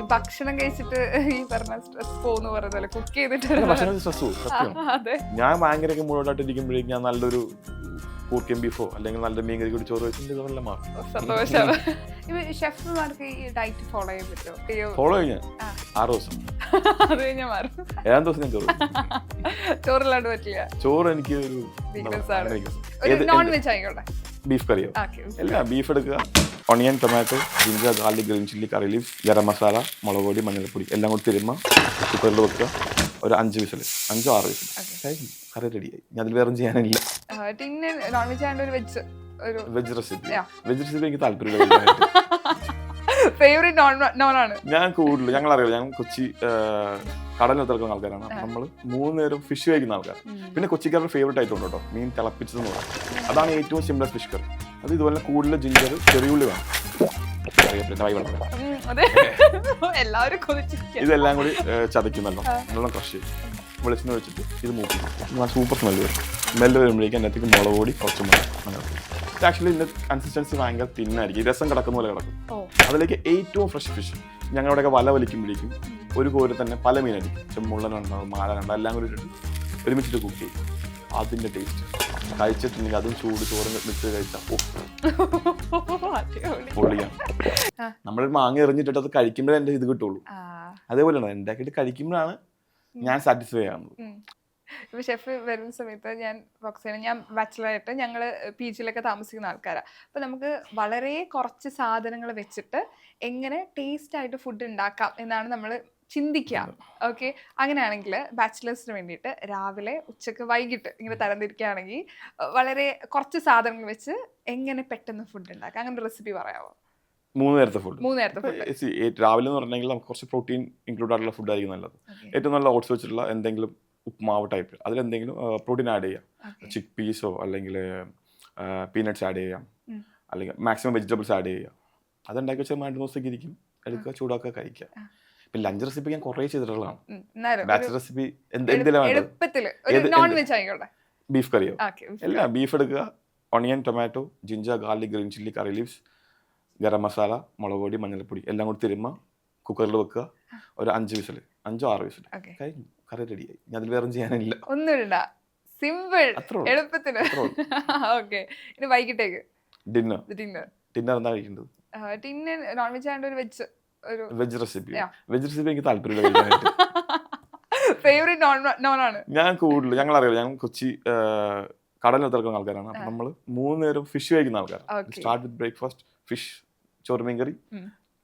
ഈ ഭക്ഷണം കഴിച്ചിട്ട് ഈ പറഞ്ഞ സ്ട്രെസ് പോകുന്ന പറയുന്നത് കുക്ക് ചെയ്തിട്ട് അല്ല, ഭക്ഷണം സ്ട്രെസ് പോകും സത്യം. ആ, അതെ. ഞാൻ ഭയങ്കര മൂടോട്ടായിട്ട് ഇരിക്കുമ്പോഴേക്കും ഞാൻ നല്ലൊരു കൂർക്കൻ ബീഫോ അല്ലെങ്കിൽ നല്ല മീൻ കറി കൂടി ചോറ് വെച്ചിട്ട് ഇതെല്ലാം മാറും. സന്തോഷം. ഇപ്പൊ ഷെഫ്മാർക്ക് ഈ ഡയറ്റ് ഫോളോ ചെയ്യാൻ പറ്റുമോ? അയ്യോ. ഫോളോ ചെയ്യാൻ? ആ. ആറ് ദിവസം. അത് കഴിഞ്ഞാൽ മാറും. ഏഴാം ദിവസം ഞാൻ ചോറ് ചോറില്ലാണ്ട് പറ്റില്ല. ചോറ് എനിക്ക് ഒരു ആണ്. ഒരു നോൺ വെജ് ആയിക്കോട്ടെ. ബീഫ് കറിയോ? ഓക്കെ അല്ല ബീഫ് എടുക്കുക. Onion tomato ginger garlic green chilli curry leaves garam masala മുളക് പൊടി മഞ്ഞൾപ്പൊടി എല്ലാം കൂടി തിരുമ്മ കുക്കറിൽ വെക്കുക. ഒരു അഞ്ച് വിസിൽ അഞ്ചോ ആറ് വിസിൽ കഴിഞ്ഞു കറി റെഡിയായി ഞാൻ അതിൽ വേറെ ചെയ്യാനില്ല. ടിന്ന് നോൺ വെജ് ഒരു വെജ് ഒരു വെജ് റെസിപ്പി വെജ് റെസിപ്പി എനിക്ക് താല്പര്യമില്ല. ഫേവറേറ്റ് നോൺ നോൺ ആണ്. ഞാൻ കൂടുതൽ ഞങ്ങൾ അറിയില്ല ഞാൻ കൊച്ചി കടലിൽ തിളക്കുന്ന ആൾക്കാരാണ്. അപ്പൊ നമ്മൾ മൂന്ന് നേരം ഫിഷ് കഴിക്കുന്ന ആൾക്കാർ പിന്നെ കൊച്ചിക്കാരുടെ ഫേവറേറ്റ് ആയിട്ടുണ്ട് കേട്ടോ. മീൻ തിളപ്പിച്ചതെന്ന് പറയും. അതാണ് ഏറ്റവും സിമ്പിൾ ഫിഷ് കറി അത് ഇതുപോലെ കൂടുതൽ ജിഞ്ചർ ചെറിയുള്ളി വേണം. ഇതെല്ലാം കൂടി ചതയ്ക്കുന്നല്ലോ. ചതയ്ക്കും നല്ല നല്ലോണം ക്രഷ് വെളിച്ചെന്ന് വെളിച്ചെണ്ണ വെച്ചിട്ട് ഇത് മൂപ്പിക്കും. സൂപ്പർ സ്മെല്ല് വരും. സ്മെല്ല് വരുമ്പോഴേക്കും അതിനകത്തേക്ക് മുളക് പൊടി കുറച്ച് മുളക് അങ്ങനെ. ആക്ച്വലി ഇതിന്റെ കൺസിസ്റ്റൻസി ഭയങ്കര തിന്നായിരിക്കും രസം കിടക്കുന്ന പോലെ കിടക്കും. അതിലേക്ക് ഏറ്റവും ഫ്രഷ് ഫിഷ് ഞങ്ങളുടെയൊക്കെ വല വലിക്കുമ്പോഴേക്കും ഒരു കോരി തന്നെ പല മീനടിക്കും ചെമ്മുള്ളനുണ്ടാവും മാലനുണ്ടാവും എല്ലാം കൂടി ഇട്ടിട്ട് ഒരുമിച്ചിട്ട് കുക്ക് ചെയ്യും. അതിന്റെ ടേസ്റ്റ് കഴിച്ചിട്ടുണ്ടെങ്കിൽ അതും ചൂട് ചോറും മിക്സ് കഴിച്ചാൽ പൊള്ളിയാണ് നമ്മൾ മാങ്ങ എറിഞ്ഞിട്ടിട്ട് അത് കഴിക്കുമ്പോഴേ എന്റെ ഇത് കിട്ടുള്ളൂ. അതേപോലെയാണ് അതേപോലെയാണ് ആക്കിയിട്ട് കഴിക്കുമ്പോഴാണ് ഞാൻ സാറ്റിസ്ഫൈ ആവുന്നത്. ഇപ്പൊ ഷെഫ് വരുന്ന സമയത്ത് ഞാൻ ബോക്സ് ഞാൻ ബാച്ചിലറായിട്ട് ഞങ്ങൾ പി ജിയിലൊക്കെ താമസിക്കുന്ന ആൾക്കാരാണ് അപ്പൊ നമുക്ക് വളരെ കുറച്ച് സാധനങ്ങൾ വെച്ചിട്ട് എങ്ങനെ ടേസ്റ്റ് ആയിട്ട് ഫുഡ് ഉണ്ടാക്കാം എന്നാണ് നമ്മൾ ചിന്തിക്കുക ഓക്കെ അങ്ങനെയാണെങ്കിൽ ബാച്ചിലേഴ്സിന് വേണ്ടിയിട്ട് രാവിലെ ഉച്ചയ്ക്ക് വൈകിട്ട് ഇങ്ങനെ തരംതിരിക്കുകയാണെങ്കിൽ വളരെ കുറച്ച് സാധനങ്ങൾ വെച്ച് എങ്ങനെ പെട്ടെന്ന് ഫുഡ് ഉണ്ടാക്കാം അങ്ങനെ റെസിപ്പി പറയാമോ മൂന്ന് നേരത്തെ ഫുഡ് മൂന്ന് നേരത്തെ ഫുഡ് രാവിലെ എന്ന് പറഞ്ഞെങ്കിൽ നമുക്ക് കുറച്ച് പ്രോട്ടീൻ ഇൻക്ലൂഡ് ആയിട്ടുള്ള ഫുഡ് ആയിരിക്കും നല്ലത്. ഏറ്റവും നല്ല ഓട്സ് വെച്ചിട്ടുള്ള എന്തെങ്കിലും ഉപ്മാവ് ടൈപ്പ് അതിലെന്തെങ്കിലും പ്രോട്ടീൻ ആഡ് ചെയ്യാം. ചിക്ക് പീസോ അല്ലെങ്കിൽ പീനട്ട്സ് ആഡ് ചെയ്യാം. അല്ലെങ്കിൽ മാക്സിമം വെജിറ്റബിൾസ് ആഡ് ചെയ്യാം. അതുണ്ടാക്കി വെച്ചാൽ രണ്ട് ദിവസത്തേക്ക് ഇരിക്കും. എടുക്കുക ചൂടാക്കുക കഴിക്കുക. പിന്നെ ലഞ്ച് റെസിപ്പി ഞാൻ കുറേ ചെയ്തിട്ടുള്ളതാണ്. ബാച്ച് റെസിപ്പി ബീഫ് കറിയോ? അല്ല ബീഫ് എടുക്കുക. Onion tomato ginger garlic green chilli curry leaves garam masala മുളക് പൊടി മഞ്ഞൾപ്പൊടി എല്ലാം കൂടി തിരുമ്മ കുക്കറിൽ വെക്കുക. ഒരു അഞ്ച് വിസിൽ അഞ്ചോ ആറ് വിസിൽ കഴിഞ്ഞു. കറി റെഡിയായി. ഞാൻ അതിൽ വേറെ ചെയ്യാനില്ല. ഒന്നുമില്ല സിമ്പിൾ. എളുപ്പത്തിന്. ഓക്കെ. ഇനി വൈകിട്ടേക്ക്. ഡിന്നർ ഡിന്നർ ഡിന്നർ എന്താ കഴിക്കേണ്ടത്? ഡിന്നർ നോൺ വെജ് ആയതുകൊണ്ട് ഒരു വെജ് ഒരു വെജ് റെസിപ്പി. വെജ് റെസിപ്പി എനിക്ക് താല്പര്യമില്ല ഫേവറേറ്റ് നോൺ നോൺ ആണ് ഞാൻ കൂടുതൽ ഞങ്ങൾ അറിയാം ഞങ്ങൾ കൊച്ചി ആ, കടലിൽ തിറക്കുന്ന ആൾക്കാരാണ്. അപ്പൊ നമ്മൾ മൂന്ന് നേരം ഫിഷ് കഴിക്കുന്ന ആൾക്കാരാണ്. സ്റ്റാർട്ട് വിത്ത് ബ്രേക്ക്ഫാസ്റ്റ് ഫിഷ് ചോറുമീൻ കറി.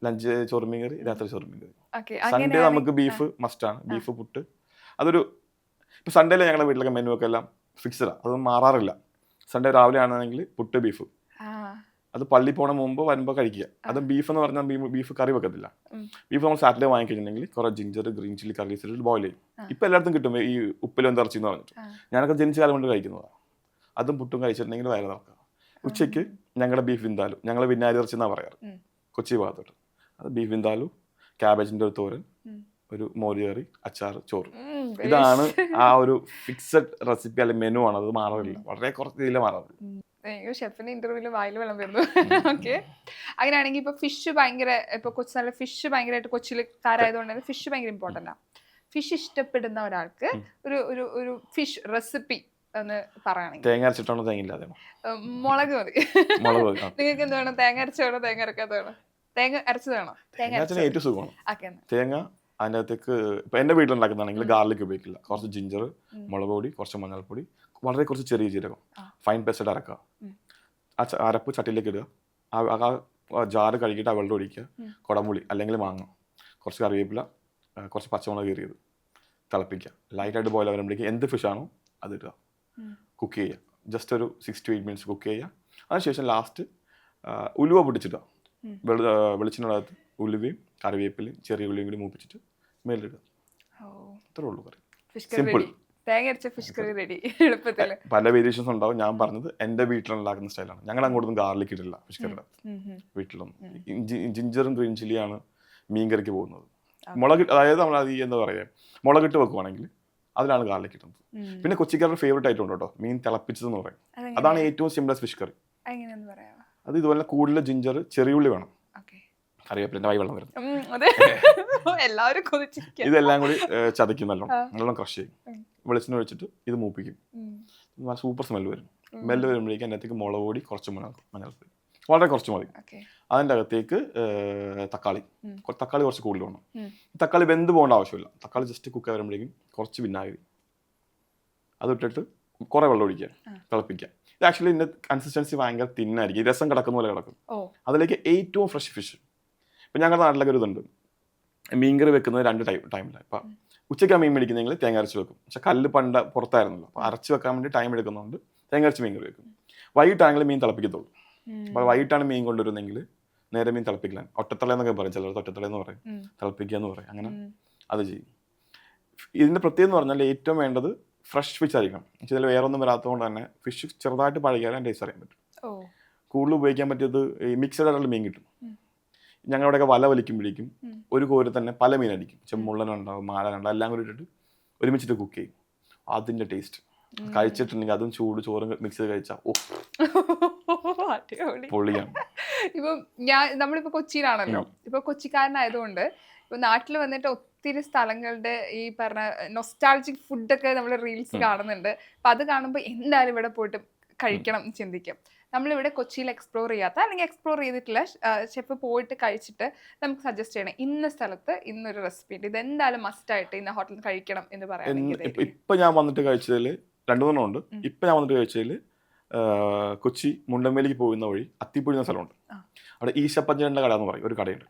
ലഞ്ച് ചോറുമീൻ കറി രാത്രി ചോറുമീൻ കറി. സൺഡേ നമുക്ക് ബീഫ് മസ്റ്റാണ് ബീഫ് പുട്ട് അതൊരു ഇപ്പോൾ സൺഡേയിൽ ഞങ്ങളുടെ വീട്ടിലൊക്കെ മെനു ഒക്കെ എല്ലാം ഫിക്സഡാണ് അതൊന്നും മാറാറില്ല. സൺഡേ രാവിലെ ആണെങ്കിൽ പുട്ട് ബീഫ് അത് പള്ളി പോണ മുമ്പ് വരുമ്പോൾ കഴിക്കുക. അത് ബീഫ് എന്ന് പറഞ്ഞാൽ ബീഫ് കറി വെക്കത്തില്ല. ബീഫ് നമ്മൾ സാറ്റർഡേ വാങ്ങിക്കഴിഞ്ഞിട്ടുണ്ടെങ്കിൽ കുറെ ജിഞ്ചർ ഗ്രീൻ ചില്ലി കറി ഇട്ടിട്ട് ബോയിൽ ചെയ്യും. ഇപ്പം എല്ലായിടത്തും കിട്ടും. ഈ ഉപ്പിലും ഇറച്ചി എന്ന് പറഞ്ഞിട്ട്. ഞാനൊക്കെ ജനിച്ച കാലം കൊണ്ട് കഴിക്കുന്നതാണ് അതും പുട്ടും കഴിച്ചിട്ടുണ്ടെങ്കിൽ വയറ് നടക്കുക ഉച്ചയ്ക്ക് ഞങ്ങളുടെ ബീഫ് വിന്താലു ഞങ്ങൾ വിനാരി ഇറച്ചി എന്നാണ് പറയാറ്? കൊച്ചി ഭാഗത്തോട്ട്. അത് ബീഫ് വിന്താലു ക്യാബേജിന്റെ ഒരു തോരൻ. ഒരു മോര് കറി അച്ചാർ ചോറ്. ഇതാണ് ആ ഒരു ഫിക്സഡ് റെസിപ്പി അല്ലെങ്കിൽ മെനു ആണ്. അത് മാറില്ല വളരെ കുറച്ച് രീതിയിലേ മാറാറുള്ളൂ ഷെഫിന്റെ ഇന്റർവ്യൂൽ വായിൽ വെള്ളം വരുന്നു. ഓക്കെ അങ്ങനെയാണെങ്കിൽ ഇപ്പൊ ഫിഷ് ഭയങ്കര ഇപ്പൊ കൊച്ചു നല്ല ഫിഷ് ഭയങ്കരമായിട്ട് കൊച്ചിയിൽക്കാരായതുകൊണ്ട് തന്നെ ഫിഷ് ഭയങ്കര ഇമ്പോർട്ടന്റ് ആണ് ഫിഷ് ഇഷ്ടപ്പെടുന്ന ഒരാൾക്ക് ഒരു ഒരു ഒരു ഫിഷ് റെസിപ്പി എന്ന് പറയുകയാണെങ്കിൽ. തേങ്ങ അരച്ചിട്ടാണോ തേങ്ങ ഇല്ലാതെ മുളക് മതി. നിങ്ങൾക്ക് എന്ത് വേണം? തേങ്ങ അരച്ചു വേണോ? തേങ്ങ അരക്കാത്ത വേണോ? തേങ്ങ അരച്ചത് വേണോ? തേങ്ങ ഏറ്റവും സുഖമാണ്. തേങ്ങ അതിനകത്തേക്ക് ഇപ്പൊ എന്റെ വീട്ടിലുണ്ടാക്കുന്നതാണെങ്കിൽ ഗാർലിക് ഉപയോഗിക്കില്ല. കുറച്ച് ജിഞ്ചർ. മുളക് പൊടി കുറച്ച് മഞ്ഞൾപ്പൊടി വളരെ കുറച്ച് ചെറിയ ജീരകം. ഫൈൻ പേസ്റ്റ് അരക്കുക. ആ അരപ്പ് ചട്ടിയിലേക്ക് ഇടുക. ആ ജാറ് കഴുകിയിട്ട് ആ വെള്ളം ഒഴിക്കുക. കുടമുളി അല്ലെങ്കിൽ മാങ്ങ. കുറച്ച് കറിവേപ്പില കുറച്ച് പച്ചമുളക് കീറിയത്. തിളപ്പിക്കുക. ലൈറ്റായിട്ട് ബോയിൽ വരുമ്പോഴേക്കും എന്ത് ഫിഷാണോ അത് ഇടുക. കുക്ക് ചെയ്യുക. ജസ്റ്റ് ഒരു six two eight minutes cook ചെയ്യുക. അതിനുശേഷം ലാസ്റ്റ് ഉലുവ പൊടിച്ചിടുക. ഉം. ഉലുവയും കറിവേപ്പിലയും ചെറിയ ഉള്ളിയും കൂടി മൂപ്പിച്ചിട്ട് മേലിടുക. അത്രേ ഉള്ളൂ കറി. സിമ്പിൾ തേങ്ങ ഫിഷ് കറി റെഡി പല വേരിയേഷൻസ് ഉണ്ടാവും. ഞാൻ പറഞ്ഞത് എന്റെ വീട്ടിലുണ്ടാക്കുന്ന സ്റ്റൈലാണ് ഞങ്ങൾ അങ്ങോട്ടൊന്നും ഗാർലിക് ഇടില്ല ഫിഷ് കറിയുടെ. വീട്ടിലൊന്നും. ജിഞ്ചറും ഗ്രീൻ ചില്ലിയാണ് മീൻ കറിക്ക് പോകുന്നത്. മുളക് അതായത് നമ്മൾ അത് എന്താ പറയുക മുളകിട്ട് വെക്കുവാണെങ്കിൽ അതിലാണ് ഗാർലിക് ഇടുന്നത്. പിന്നെ കൊച്ചിക്കാരുടെ ഫേവറേറ്റ് ആയിട്ട് ഉണ്ട് കേട്ടോ മീൻ തിളപ്പിച്ചതെന്ന് പറയും. അതാണ് ഏറ്റവും സിമ്പിളസ്റ്റ് ഫിഷ് കറി അത് ഇതുപോലെ കൂടുതൽ ജിഞ്ചർ ചെറിയുള്ളി വേണം. ഓക്കെ കറിവേപ്പിലിന്റെ വൈ വെള്ളം വരുന്നത് എല്ലാവരും ഇതെല്ലാം കൂടി ചതയ്ക്കും നല്ലോണം. നല്ലോണം ക്രഷ് ചെയ്യും. വെളിച്ചെണ്ണ ഒഴിച്ചിട്ട് ഇത് മൂപ്പിക്കും. സൂപ്പർ സ്മെല്ല് വരും. സ്മെല്ല് വരുമ്പോഴേക്കും അതിന്റെ അകത്തേക്ക് മുളക് പൊടി കുറച്ച് മഞ്ഞൾ മഞ്ഞൾപ്പൊടി. വളരെ കുറച്ച് മതി. അതിന്റെ അകത്തേക്ക് തക്കാളി. തക്കാളി കുറച്ച് കൂടുതൽ വേണം. തക്കാളി വെന്ത് പോകേണ്ട ആവശ്യമില്ല. തക്കാളി ജസ്റ്റ് കുക്ക് വരുമ്പോഴേക്കും കുറച്ച് വിനാഗിരി. അതിട്ടിട്ട് കുറേ വെള്ളം ഒഴിക്കുക. തിളപ്പിക്കുക. ഇത് ആക്ച്വലി ഇതിന്റെ കൺസിസ്റ്റൻസി ഭയങ്കര തിന്നായിരിക്കും രസം കിടക്കുന്ന പോലെ കിടക്കും. അതിലേക്ക് ഏറ്റവും ഫ്രഷ് ഫിഷ് ഇപ്പം ഞങ്ങളുടെ നാട്ടിലൊക്കെ ഒരു ഇതുണ്ട്. മീൻകറി വെക്കുന്നത് രണ്ട് ടൈം ടൈമിലാണ് ഇപ്പം ഉച്ചയ്ക്ക് മീൻ മേടിക്കുന്നെങ്കിൽ തേങ്ങ അരച്ച് വെക്കും. പക്ഷെ കല്ല് പണ്ട് പുറത്തായിരുന്നല്ലോ. അപ്പോൾ അരച്ച് വെക്കാൻ വേണ്ടി ടൈം എടുക്കുന്നതുകൊണ്ട് തേങ്ങ അരച്ച് മീൻകറി വെക്കും. വൈകിട്ടാണെങ്കിൽ മീൻ തിളപ്പിക്കത്തുള്ളൂ. അപ്പോൾ വൈകിട്ടാണ് മീൻ കൊണ്ടുവരുന്നെങ്കിൽ നേരെ മീൻ തിളപ്പിക്കലാണ്. ഒറ്റത്തളയെന്നൊക്കെ പറയും ചിലർ ഒറ്റത്തളയെന്ന് എന്ന് പറയും. തിളപ്പിക്കുക എന്ന് പറയും. അങ്ങനെ അത് ചെയ്യും. ഇതിന്റെ പ്രത്യേകം എന്ന് പറഞ്ഞാൽ ഏറ്റവും വേണ്ടത് ഫ്രഷ് ഫിഷ് ആയിരിക്കണം. ഇതിൽ വേറെ ഒന്നും വരാത്തതുകൊണ്ട് തന്നെ ഫിഷ് ചെറുതായിട്ട് പഴകിയാലും ടേസ്റ്റ് അറിയാൻ പറ്റും. കൂടുതൽ ഉപയോഗിക്കാൻ പറ്റിയത് ഈ മിക്സഡ് ആയിട്ടുള്ള മീൻ കിട്ടും. ഞങ്ങളുടെയൊക്കെ വല വലിക്കുമ്പോഴേക്കും ഒരു കോരി തന്നെ പല മീനടിക്കും. ചെമ്മുള്ളനുണ്ടാവും മാലനുണ്ടാവും എല്ലാം കൂടി ഇട്ടിട്ട് ഒരുമിച്ചിട്ട് കുക്ക് ചെയ്യും. അതിന്റെ ടേസ്റ്റ് കഴിച്ചിട്ടുണ്ടെങ്കിൽ അതും ചൂട് ചോറും മിക്സ് ചെയ്ത് കഴിച്ചാൽ ഓ ഇപ്പം ഞാൻ നമ്മളിപ്പോ കൊച്ചിയിലാണല്ലോ. ഇപ്പൊ കൊച്ചിക്കാരനായതുകൊണ്ട് ഇപ്പൊ നാട്ടിൽ വന്നിട്ട് ഒത്തിരി സ്ഥലങ്ങളുടെ ഈ പറഞ്ഞ നൊസ്റ്റാൾജിക് ഫുഡൊക്കെ നമ്മൾ റീൽസ് കാണുന്നുണ്ട്. അപ്പൊ അത് കാണുമ്പോൾ എന്തായാലും ഇവിടെ പോയിട്ട് കഴിക്കണം എന്ന് ചിന്തിക്കും. നമ്മളിവിടെ കൊച്ചിയിൽ എക്സ്പ്ലോർ ചെയ്യാത്ത അല്ലെങ്കിൽ എക്സ്പ്ലോർ ചെയ്തിട്ടില്ല ഷെഫ് പോയിട്ട് കഴിച്ചിട്ട് നമുക്ക് സജസ്റ്റ് ചെയ്യണം ഇന്ന സ്ഥലത്ത് ഇന്നൊരു റെസിപ്പി ഉണ്ട്. ഇത് എന്തായാലും മസ്റ്റ് ആയിട്ട് ഇന്ന ഹോട്ടലിൽ കഴിക്കണം എന്ന് പറയുകയാണെങ്കിൽ ഇപ്പൊ ഞാൻ വന്നിട്ട് കഴിച്ചതിൽ രണ്ടു മൂന്നെണ്ണം ഉണ്ട്. ഇപ്പൊ ഞാൻ വന്നിട്ട് കഴിച്ചതിൽ കൊച്ചി മുണ്ടമ്മേലിക്ക് പോകുന്ന വഴി അത്തിപ്പുഴ എന്ന സ്ഥലമുണ്ട് അവിടെ ഈശപ്പഞ്ചന്റെ കട എന്ന് പറയും ഒരു കടയുണ്ട്.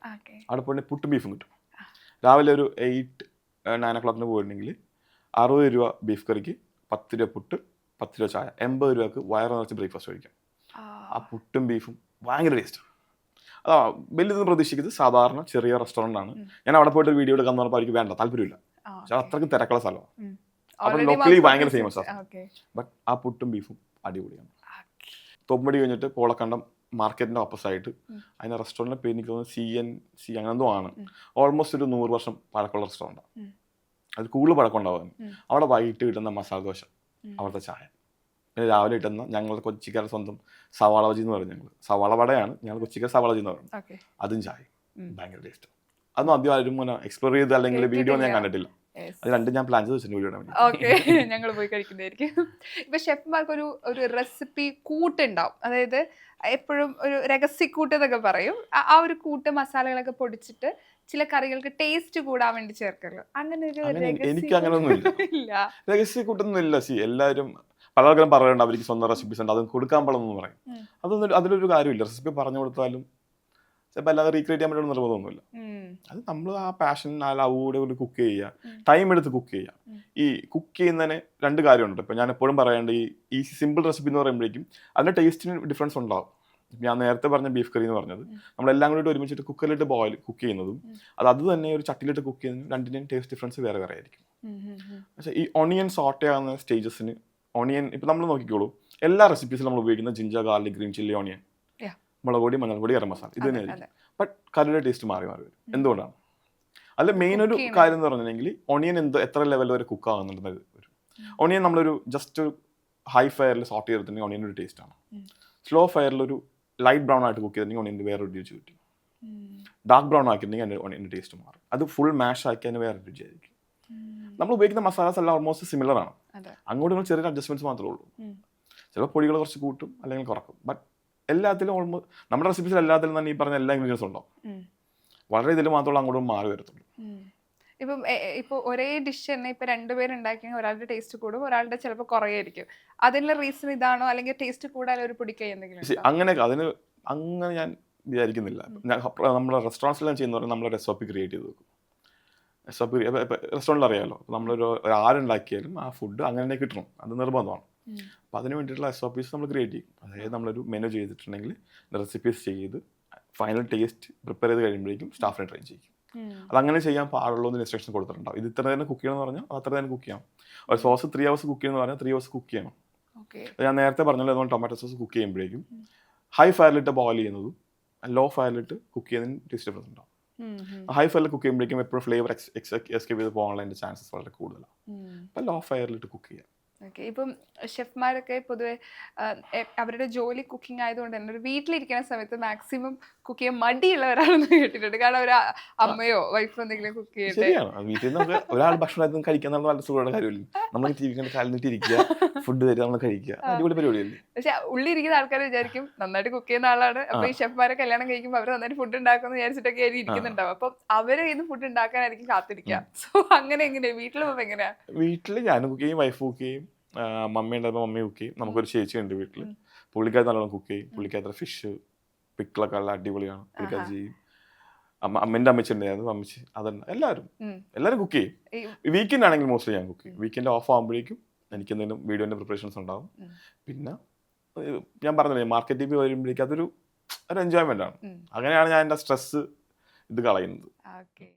അവിടെ പോയി പുട്ടും ബീഫും കിട്ടും. രാവിലെ ഒരു എയ്റ്റ് നയൻ ഒ ക്ലോക്കിന് പോയിട്ടുണ്ടെങ്കിൽ അറുപത് രൂപ ബീഫ് കറിക്ക് പത്ത് രൂപ പുട്ട് പത്ത് രൂപ ചായ എൺപത് രൂപക്ക് വയറ് നിറച്ച് ബ്രേക്ക്ഫാസ്റ്റ് കഴിക്കാം. ആ. പുട്ടും ബീഫും ഭയങ്കര ടേസ്റ്റ് അതാ വലിയതൊന്നും പ്രതീക്ഷിക്കുന്നത് സാധാരണ ചെറിയ റെസ്റ്റോറന്റ് ആണ്. ഞാൻ അവിടെ പോയിട്ട് ഒരു വീഡിയോ എടുക്കാൻ പറഞ്ഞപ്പോൾ എനിക്ക് വേണ്ട താല്പര്യമില്ല. പക്ഷെ അത്രയ്ക്ക് തിരക്കുള്ള സ്ഥലമാണ്. അപ്പോൾ ലോക്കലി ഭയങ്കര ഫേമസ് famous ഉണ്ട്. ആ. Okay. ബട്ട് ആ പുട്ടും ബീഫും അടിപൊളിയാണ്. തൊമ്പടി കഴിഞ്ഞിട്ട് പോളക്കണ്ടം മാർക്കറ്റിന്റെ ഓപ്പോസായിട്ട് അതിന്റെ അതിന്റെ റെസ്റ്റോറന്റിന്റെ പേര് എനിക്ക് തോന്നുന്നു സി എൻ സി അങ്ങനെ എന്തോ ആണ്. ഓൾമോസ്റ്റ് ഒരു നൂറ് വർഷം പഴക്കമുള്ള റെസ്റ്റോറന്റാണ് അത് കൂടുതൽ പഴക്കം ഉണ്ടാവുന്നത് അവിടെ വൈകിട്ട് കിട്ടുന്ന മസാല ദോശ. അവിടുത്തെ ചായ. പിന്നെ രാവിലെ കിട്ടുന്ന ഞങ്ങളുടെ കൊച്ചിക്കാരുടെ സ്വന്തം സവാള ബജി എന്ന് പറയും ഞങ്ങൾ സവാള വടയാണ് ഞങ്ങൾ കൊച്ചിക്കാർ സവാള ബജി എന്ന് പറയും. അതും ചായ. ഭയങ്കര ടേസ്റ്റ്. അതൊന്നും ആദ്യം ആരും ഇങ്ങനെ എക്സ്പ്ലോർ ചെയ്ത് അല്ലെങ്കിൽ വീഡിയോ ഞാൻ കണ്ടിട്ടില്ല. അത് രണ്ടും ഞാൻ പ്ലാൻ ചെയ്ത് വീഡിയോ ഓക്കെ ഞങ്ങൾ പോയി കഴിക്കുന്നതായിരിക്കും. ഇപ്പൊ ഷെഫ്മാർക്ക് ഒരു ഒരു റെസിപ്പി കൂട്ടുണ്ടാവും. അതായത് എപ്പോഴും ഒരു രഹസ്യക്കൂട്ട് എന്നൊക്കെ പറയും. ആ- ഒരു കൂട്ട് മസാലകളൊക്കെ പൊടിച്ചിട്ട് ചില കറികൾക്ക് ടേസ്റ്റ് കൂടാൻ വേണ്ടി ചേർക്കല്ലോ അങ്ങനെ ഒരു എനിക്ക് അങ്ങനെയൊന്നും ഇല്ല. ഇല്ല. രഹസ്യ കൂട്ടൊന്നും ഇല്ല സി. എല്ലാവരും പലർക്കും പറയുന്നുണ്ട് അവർക്ക് സ്വന്തം റെസിപ്പീസ് ഉണ്ട്. അത് കൊടുക്കാൻ പാടുന്നു പറയും. അതൊന്നും അതിലൊരു കാര്യമില്ല. റെസിപ്പി പറഞ്ഞു കൊടുത്താലും ചിലപ്പോൾ അല്ലാതെ റീക്രിയേറ്റ് ചെയ്യാൻ പറ്റുന്ന നിർബന്ധമൊന്നുമില്ല. അത് നമ്മൾ ആ പാഷൻ ആ ലവോടെ ഒരു കുക്ക് ചെയ്യുക. ടൈം എടുത്ത് കുക്ക് ചെയ്യുക. ഈ കുക്ക് ചെയ്യുന്നതിന് രണ്ട് കാര്യമുണ്ട്. ഇപ്പം ഞാൻ എപ്പോഴും പറയേണ്ട ഈ ഈ സിമ്പിൾ റെസിപ്പി എന്ന് പറയുമ്പോഴേക്കും അതിന്റെ ടേസ്റ്റിന് ഡിഫറൻസ് ഉണ്ടാവും. ഞാൻ നേരത്തെ പറഞ്ഞ ബീഫ് കറി എന്ന് പറഞ്ഞത്. നമ്മളെല്ലാം കൂടി ഒരുമിച്ചിട്ട് കുക്കറിലിട്ട് ബോയിൽ കുക്ക് ചെയ്യുന്നതും അത് അത് തന്നെ ഒരു ചട്ടിയിലിട്ട് കുക്ക് ചെയ്യുന്നതും രണ്ടിന്റെയും ടേസ്റ്റ് ഡിഫറൻസ് വേറെ വേറെ ആയിരിക്കും. പക്ഷേ ഈ ഒണിയൻ സോർട്ട് ആകുന്ന സ്റ്റേജസിന് ഒണിയൻ ഇപ്പം നമ്മൾ നോക്കിക്കോളൂ. എല്ലാ റെസിപ്പീസിലും നമ്മൾ ഉപയോഗിക്കുന്ന ginger garlic green chilli Yeah. മുളക് പൊടി മഞ്ഞൾ പൊടി ഗരം മസാല. ഇത് തന്നെയായിരിക്കും. ബട്ട് കറിയുടെ ടേസ്റ്റ് മാറി മാറി വരും. എന്തുകൊണ്ടാണ്? അല്ല മെയിൻ ഒരു കാര്യം എന്ന് പറഞ്ഞിട്ടുണ്ടെങ്കിൽ ഒണിയൻ എന്ത് എത്ര ലെവൽ വരെ കുക്ക് ആകുന്നുണ്ടെന്ന് വരും ഒണിയൻ നമ്മളൊരു ജസ്റ്റ് ഹൈ ഫയറിൽ സോർട്ട് ചെയ്തിട്ടുണ്ടെങ്കിൽ ഒണിയൻ ഒരു ടേസ്റ്റ് ആണ്. സ്ലോ ഫയറിൽ ഒരു ലൈറ്റ് ബ്രൗൺ ആയിട്ട് കുക്ക് ചെയ്തിട്ടുണ്ടെങ്കിൽ ഒണിയന്റെ വേറൊരു രുചി കിട്ടും. ഡാർക്ക് ബ്രൗൺ ആക്കിയിട്ടുണ്ടെങ്കിൽ അതിന്റെ ഒണിയന്റെ ടേസ്റ്റ് മാറും. അത് ഫുൾ മാഷ് ആക്കി അതിന് വേറെ രുചിയായിരിക്കും ആയിരിക്കും. നമ്മൾ ഉപയോഗിക്കുന്ന മസാലാസ് എല്ലാം ഓൾമോസ്റ്റ് സിമിലർ ആണ്. അങ്ങോട്ട് നിങ്ങൾ ചെറിയ അഡ്ജസ്റ്റ്മെന്റ്സ് മാത്രമേ ഉള്ളൂ. ചില ചിലപ്പോൾ പൊടികൾ കുറച്ച് കൂട്ടും അല്ലെങ്കിൽ കുറക്കും. ബട്ട് എല്ലാത്തിലും ഓൾമോസ്റ്റ് നമ്മുടെ റെസിപ്പീസിൽ എല്ലാത്തിലും തന്നെ ഈ പറഞ്ഞ എല്ലാ ഇൻഗ്രീഡിയൻസ് ഉണ്ടാവും വളരെ ഇതിൽ മാത്രമേ അങ്ങോട്ടും മാറി വരത്തുള്ളൂ. ഇപ്പം എ- എ- ഇപ്പൊ ഒരേ ഡിഷ് തന്നെ ഇപ്പൊ രണ്ടുപേരുണ്ടാക്കിയെങ്കിൽ ഒരാളുടെ ടേസ്റ്റ് കൂടും ഒരാളുടെ ചിലപ്പോൾ കുറയായിരിക്കും. അതിനുള്ള റീസൺ ഇതാണോ? അല്ലെങ്കിൽ ടേസ്റ്റ് കൂടാൻ ഒരു പൊടിക്കൈ എന്തെങ്കിലും അങ്ങനെ അതിന് അങ്ങനെ ഞാൻ വിചാരിക്കുന്നില്ല. ഞാൻ നമ്മുടെ റെസ്റ്റോറന്റ്സിലും ചെയ്യുന്ന പറഞ്ഞാൽ നമ്മൾ എസ് ഒ പി ക്രിയേറ്റ് ചെയ്ത് വെക്കും. എസ് ഒ പി റെസ്റ്റോറന്റിൽ അറിയാമല്ലോ നമ്മളൊരു ആരുണ്ടാക്കിയാലും ആ ഫുഡ് അങ്ങനെ തന്നെ കിട്ടണം. അത് നിർബന്ധമാണ്. അപ്പോൾ അതിന് വേണ്ടിയിട്ടുള്ള എസ് ഒ പീസ് നമ്മൾ ക്രിയേറ്റ് ചെയ്യും. അതായത് നമ്മളൊരു മെനു ചെയ്തിട്ടുണ്ടെങ്കിൽ റെസിപ്പീസ് ചെയ്ത് ഫൈനൽ ടേസ്റ്റ് പ്രിപ്പയർ ചെയ്ത് കഴിയുമ്പോഴേക്കും സ്റ്റാഫിനെ ട്രെയിൻ ചെയ്യും അത് അങ്ങനെ ചെയ്യാൻ പാടുള്ളൂ എന്ന് ഇൻസ്ട്രക്ഷൻ കൊടുത്തിട്ടുണ്ടാവും. ഇത് ഇത്ര നേരം കുക്ക് ചെയ്യണമെന്ന് പറഞ്ഞാൽ അത് അത്ര നേരം കുക്ക് ചെയ്യാം. ഒരു സോസ് ത്രീ ഹവേഴ്സ് കുക്ക് ചെയ്യുന്ന പറഞ്ഞാൽ ത്രീ ഹവേഴ്സ് കുക്ക് ചെയ്യണം. ഞാൻ നേരത്തെ പറഞ്ഞല്ലോ നമ്മൾ ടൊമാറ്റോ സോസ് കുക്ക് ചെയ്യുമ്പോഴേക്കും ഹൈ ഫയറിലിട്ട് ബോയിൽ ചെയ്യുന്നതും ലോ ഫയറിലിട്ട് കുക്ക് ചെയ്യുന്നതിന് ടേസ്റ്റ് ഡിഫറൻസ് ഉണ്ടാവും. ഹൈ ഫയറിൽ കുക്ക് ചെയ്യുമ്പോഴേക്കും എപ്പോഴും ഫ്ലേവർ എക്സ്കേപ്പ് ചെയ്ത് പോകാനുള്ള ചാൻസസ് വളരെ കൂടുതലാണ്. അപ്പം ലോ ഫയറിലിട്ട് കുക്ക് ചെയ്യാം. ഓക്കെ ഇപ്പം ഷെഫ്മാരൊക്കെ പൊതുവെ അവരുടെ ജോലി കുക്കിംഗ് ആയതുകൊണ്ട് തന്നെ ഒരു വീട്ടിലിരിക്കുന്ന സമയത്ത് മാക്സിമം കുക്ക് ചെയ്യാൻ മടിയുള്ളവരാണെന്ന് കേട്ടിട്ടുണ്ട്. കാരണം ഒരു അമ്മയോ വൈഫോ എന്തെങ്കിലും കുക്ക് ചെയ്യട്ടെ വീട്ടിൽ നമുക്ക് ഒരാൾ ഭക്ഷണം കഴിക്കാൻ നമ്മൾ സുഖമുള്ള കാര്യമില്ല? നമ്മൾ കാലിനിട്ട് ഇരിക്കുക ഫുഡ് തരിക നമ്മൾ കഴിക്കുക. അടിപൊളി പരിപാടിയല്ലേ? പക്ഷെ ഉള്ളിരിക്കുന്ന ആൾക്കാർ വിചാരിക്കും നന്നായിട്ട് കുക്ക് ചെയ്യുന്ന ആളാണ്. അപ്പൊ ഈ ഷെഫ്മാരെ കല്യാണം കഴിക്കുമ്പോൾ അവർ നന്നായിട്ട് ഫുഡ് ഉണ്ടാക്കുമെന്ന് വിചാരിച്ചിട്ടൊക്കെ ആയിരിക്കും ഇരിക്കുന്നുണ്ടാവും. അപ്പൊ അവരെ ഇന്ന് ഫുഡ് ഉണ്ടാക്കാനായിരിക്കും കാത്തിരിക്കുക. സോ അങ്ങനെ എങ്ങനെയാ? വീട്ടിൽ എങ്ങനെയാ? വീട്ടിൽ ഞാൻ കുക്ക് ചെയ്യും വൈഫ് കുക്ക് ചെയ്യും. മമ്മി ഉണ്ടായപ്പോൾ മമ്മി കുക്ക് ചെയ്യും. നമുക്കൊരു ചേച്ചി ഉണ്ട് വീട്ടിൽ പുള്ളിക്കാരത്ത് നല്ലോണം കുക്ക് ചെയ്യും. പുള്ളിക്കാരത്തെ ഫിഷ് പിക്കിളൊക്കെ അടിപൊളിയാണ്. പുള്ളിക്കാർ ചെയ്യും. അമ്മ അമ്മേന്റെ അമ്മച്ചി ഉണ്ടായിരുന്നു. അമ്മച്ചി അതല്ല എല്ലാവരും. എല്ലാവരും കുക്ക് ചെയ്യും. വീക്കെൻഡ് ആണെങ്കിൽ മോസ്റ്റ്ലി ഞാൻ കുക്ക് ചെയ്യും. വീക്കെൻഡ് ഓഫ് ആകുമ്പോഴേക്കും എനിക്ക് എന്തെങ്കിലും വീഡിയോന്റെ പ്രിപ്പറേഷൻസ് ഉണ്ടാവും. പിന്നെ ഞാൻ പറഞ്ഞില്ലേ മാർക്കറ്റിൽ പോയി വരുമ്പോഴേക്കും അതൊരു ഒരു എൻജോയ്മെന്റ് ആണ്. അങ്ങനെയാണ് ഞാൻ എന്റെ സ്ട്രെസ് ഇത് കളയുന്നത്. ഓക്കെ